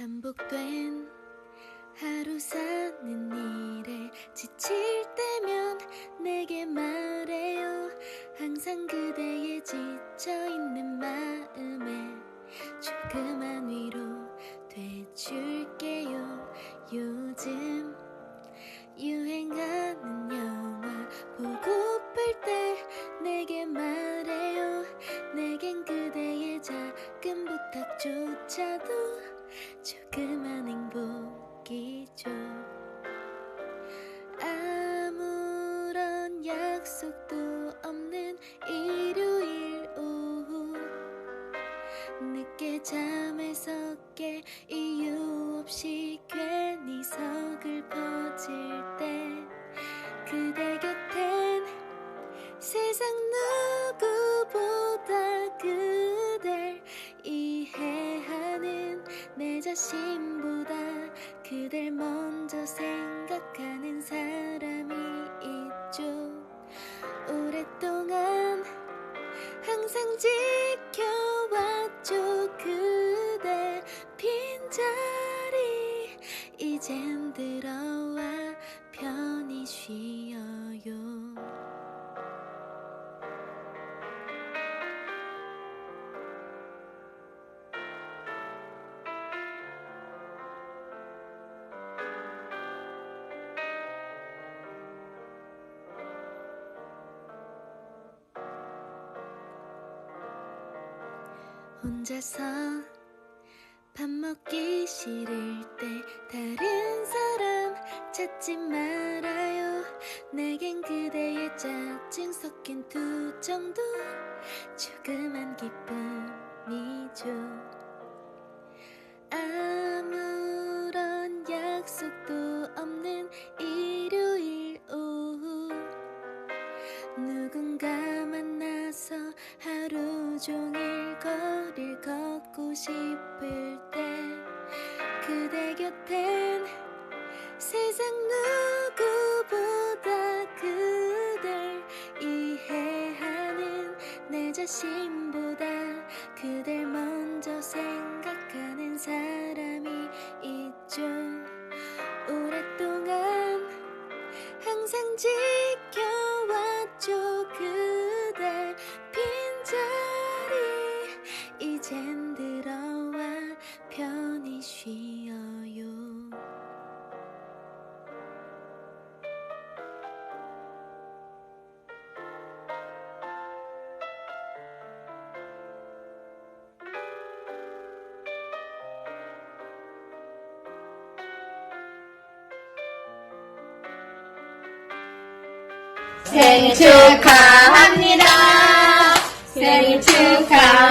반복된 하루 사는 일에 지칠 때면 내게 말해요. 항상 그대의 지쳐있는 마음에 조그만 위로 돼줄게요. 요즘 그만 행복이죠. 아무런 약속도 자신보다 그댈 먼저 생각하는 사람이 있죠. 오랫동안 항상 지켜왔죠. 그대 빈자리 이젠 들어 혼자서 밥 먹기 싫을 때 다른 사람 찾지 말아요. 내겐 그대의 짜증 섞인 투정도 조그만 기쁨이죠. 아무런 약속도 없는 일요일 오후 누군가 만나서 하루 종일 거리를 걷고 싶을 때 그대 곁엔 세상 누구보다 그댈 이해하는 내 자신보다 그댈 생일 축하합니다. 생일 축하합니다.